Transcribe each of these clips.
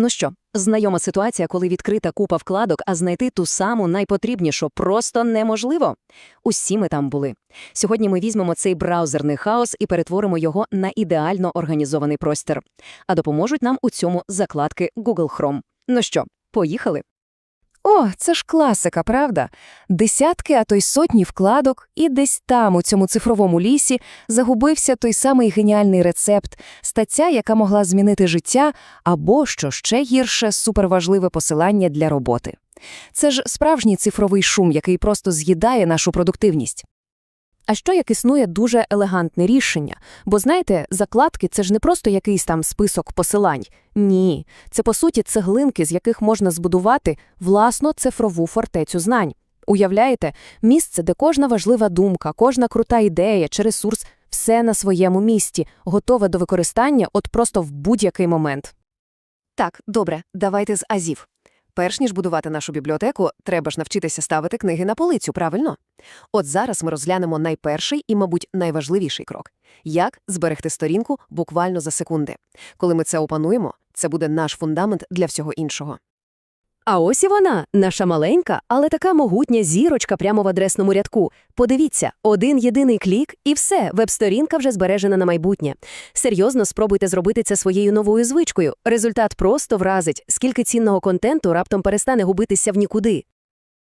Ну що, знайома ситуація, коли відкрита купа вкладок, а знайти ту саму найпотрібнішу просто неможливо. Усі ми там були. Сьогодні ми візьмемо цей браузерний хаос і перетворимо його на ідеально організований простір. А допоможуть нам у цьому закладки Google Chrome. Ну що, поїхали? О, це ж класика, правда? Десятки, а то й сотні вкладок, і десь там, у цьому цифровому лісі, загубився той самий геніальний рецепт, стаття, яка могла змінити життя, або, що ще гірше, суперважливе посилання для роботи. Це ж справжній цифровий шум, який просто з'їдає нашу продуктивність. А що як існує дуже елегантне рішення? Бо знаєте, закладки це ж не просто якийсь там список посилань. Ні, це по суті цеглинки, з яких можна збудувати власну цифрову фортецю знань. Уявляєте, місце, де кожна важлива думка, кожна крута ідея чи ресурс все на своєму місці, готове до використання от просто в будь-який момент. Так, добре, давайте з азів. Перш ніж будувати нашу бібліотеку, треба ж навчитися ставити книги на полицю, правильно? От зараз ми розглянемо найперший і, мабуть, найважливіший крок – як зберегти сторінку буквально за секунди. Коли ми це опануємо, це буде наш фундамент для всього іншого. А ось і вона, наша маленька, але така могутня зірочка прямо в адресному рядку. Подивіться, один єдиний клік і все, веб-сторінка вже збережена на майбутнє. Серйозно спробуйте зробити це своєю новою звичкою. Результат просто вразить, скільки цінного контенту раптом перестане губитися в нікуди.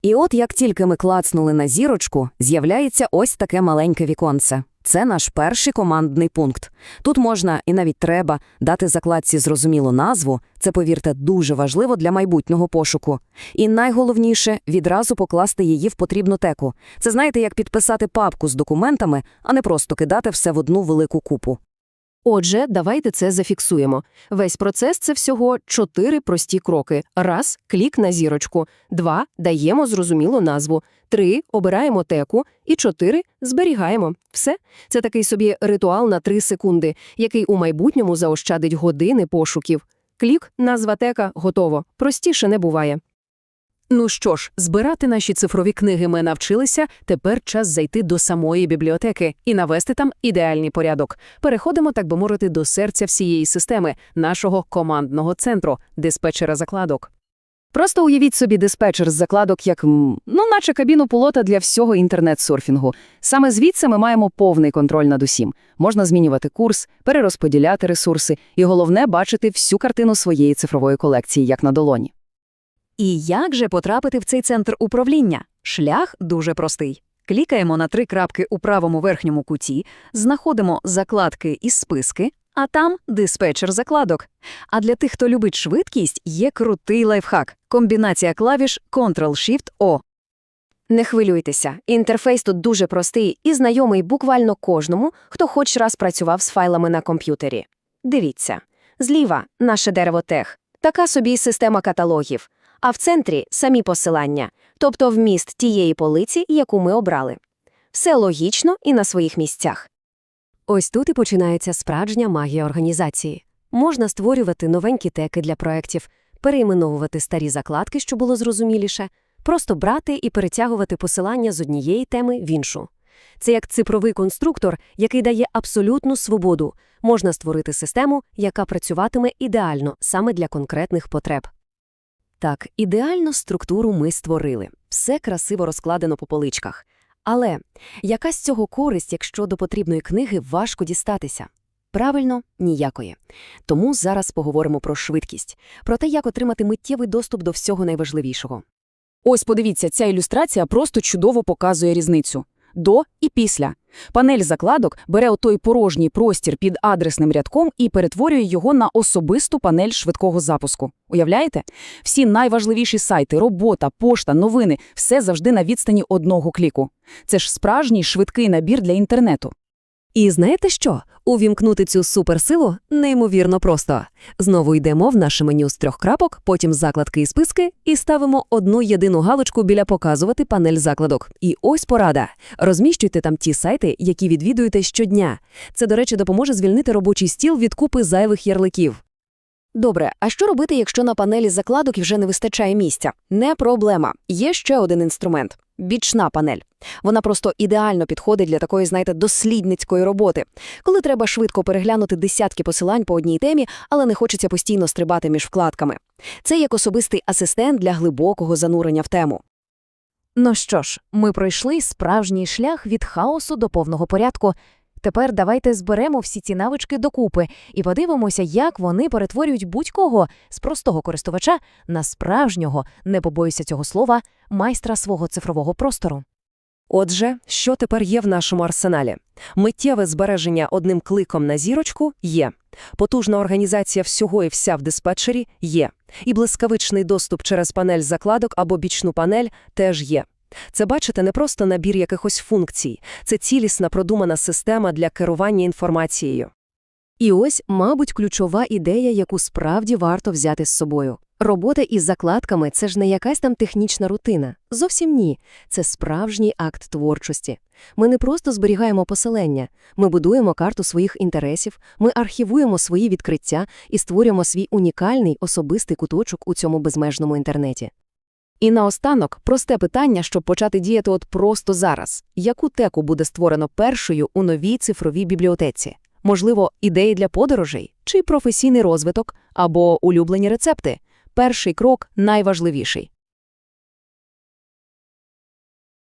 І от як тільки ми клацнули на зірочку, з'являється ось таке маленьке віконце. Це наш перший командний пункт. Тут можна і навіть треба дати закладці зрозумілу назву, це, повірте, дуже важливо для майбутнього пошуку. І найголовніше – відразу покласти її в потрібну теку. Це знаєте, як підписати папку з документами, а не просто кидати все в одну велику купу. Отже, давайте це зафіксуємо. Весь процес – це всього чотири прості кроки. Раз – клік на зірочку. Два – даємо зрозумілу назву. Три – обираємо теку. І чотири – зберігаємо. Все. Це такий собі ритуал на три секунди, який у майбутньому заощадить години пошуків. Клік, назва тека, готово. Простіше не буває. Ну що ж, збирати наші цифрові книги ми навчилися, тепер час зайти до самої бібліотеки і навести там ідеальний порядок. Переходимо, так би мовити, до серця всієї системи, нашого командного центру, диспетчера закладок. Просто уявіть собі диспетчер з закладок як, ну, наче кабіну пілота для всього інтернет-сурфінгу. Саме звідси ми маємо повний контроль над усім. Можна змінювати курс, перерозподіляти ресурси і, головне, бачити всю картину своєї цифрової колекції, як на долоні. І як же потрапити в цей центр управління? Шлях дуже простий. Клікаємо на три крапки у правому верхньому куті, знаходимо закладки і списки, а там диспетчер закладок. А для тих, хто любить швидкість, є крутий лайфхак – комбінація клавіш Ctrl-Shift-O. Не хвилюйтеся, інтерфейс тут дуже простий і знайомий буквально кожному, хто хоч раз працював з файлами на комп'ютері. Дивіться. Зліва – наше дерево тех, така собі система каталогів, а в центрі – самі посилання, тобто вміст тієї полиці, яку ми обрали. Все логічно і на своїх місцях. Ось тут і починається справжня магія організації. Можна створювати новенькі теки для проєктів, перейменовувати старі закладки, що було зрозуміліше, просто брати і перетягувати посилання з однієї теми в іншу. Це як цифровий конструктор, який дає абсолютну свободу. Можна створити систему, яка працюватиме ідеально саме для конкретних потреб. Так, ідеальну структуру ми створили. Все красиво розкладено по поличках. Але яка з цього користь, якщо до потрібної книги важко дістатися? Правильно, ніякої. Тому зараз поговоримо про швидкість, про те, як отримати миттєвий доступ до всього найважливішого. Ось подивіться, ця ілюстрація просто чудово показує різницю. До і після. Панель закладок бере отой порожній простір під адресним рядком і перетворює його на особисту панель швидкого запуску. Уявляєте? Всі найважливіші сайти, робота, пошта, новини – все завжди на відстані одного кліку. Це ж справжній швидкий набір для інтернету. І знаєте що? Увімкнути цю суперсилу неймовірно просто. Знову йдемо в наше меню з трьох крапок, потім закладки і списки, і ставимо одну єдину галочку біля показувати панель закладок. І ось порада. Розміщуйте там ті сайти, які відвідуєте щодня. Це, до речі, допоможе звільнити робочий стіл від купи зайвих ярликів. Добре, а що робити, якщо на панелі закладок вже не вистачає місця? Не проблема. Є ще один інструмент – бічна панель. Вона просто ідеально підходить для такої, знаєте, дослідницької роботи. Коли треба швидко переглянути десятки посилань по одній темі, але не хочеться постійно стрибати між вкладками. Це як особистий асистент для глибокого занурення в тему. Ну що ж, ми пройшли справжній шлях від хаосу до повного порядку. Тепер давайте зберемо всі ці навички докупи і подивимося, як вони перетворюють будь-кого з простого користувача на справжнього, не побоюся цього слова, майстра свого цифрового простору. Отже, що тепер є в нашому арсеналі? Миттєве збереження одним кликом на зірочку є. Потужна організація всього і вся в диспетчері є. І блискавичний доступ через панель закладок або бічну панель теж є. Це, бачите, не просто набір якихось функцій. Це цілісна продумана система для керування інформацією. І ось, мабуть, ключова ідея, яку справді варто взяти з собою. Робота із закладками – це ж не якась там технічна рутина. Зовсім ні. Це справжній акт творчості. Ми не просто зберігаємо поселення, ми будуємо карту своїх інтересів, ми архівуємо свої відкриття і створюємо свій унікальний особистий куточок у цьому безмежному інтернеті. І наостанок просте питання, щоб почати діяти от просто зараз. Яку теку буде створено першою у новій цифровій бібліотеці? Можливо, ідеї для подорожей, чи професійний розвиток, або улюблені рецепти? Перший крок найважливіший.